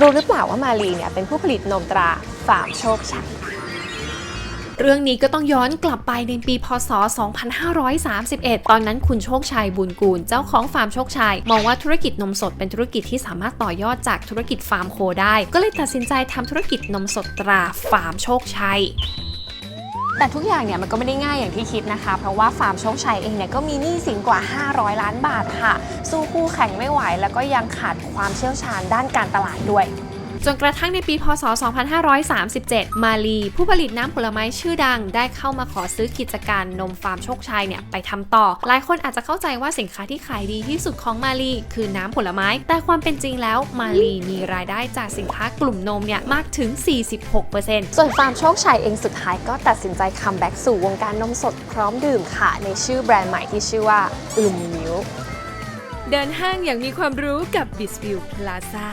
รู้หรือเปล่าว่ามาลีเนี่ยเป็นผู้ผลิตนมตราฟาร์มโชคชัยเรื่องนี้ก็ต้องย้อนกลับไปในปีพศ 2531 ตอนนั้นคุณโชคชัยบุญกูล เจ้าของฟาร์มโชคชัย มองว่าธุรกิจนมสดเป็นธุรกิจที่สามารถต่อยอดจากธุรกิจฟาร์มโคได้ ก็เลยตัดสินใจทำธุรกิจนมสดตราฟาร์มโชคชัย แต่ทุกอย่างเนี่ยมันก็ไม่ได้ง่ายอย่างที่คิดนะคะ เพราะว่าฟาร์มโชคชัยเองเนี่ยก็มีหนี้สินกว่า 500 ล้านบาทค่ะ สู้คู่แข่งไม่ไหว แล้วก็ยังขาดความเชี่ยวชาญด้านการตลาดด้วย จนกระทั่งในปีพศ 2537 มาลี ผู้ผลิตน้ำผลไม้ชื่อดัง ได้เข้ามาขอซื้อกิจการนมฟาร์มโชคชัยเนี่ยไปทำต่อ หลายคนอาจจะเข้าใจว่าสินค้าที่ขายดีที่สุดของมาลีคือน้ำผลไม้ แต่ความเป็นจริงแล้วมาลีมีรายได้จากสินค้ากลุ่มนมเนี่ยมากถึง 46%ส่วนฟาร์มโชคชัยเองสุดท้ายก็ตัดสินใจคัมแบ็กสู่วงการนมสดพร้อมดื่มค่ะ ในชื่อแบรนด์ใหม่ที่ชื่อว่าอุลมิวเดินห้างอย่างมีความรู้กับ b i s v i e w Plaza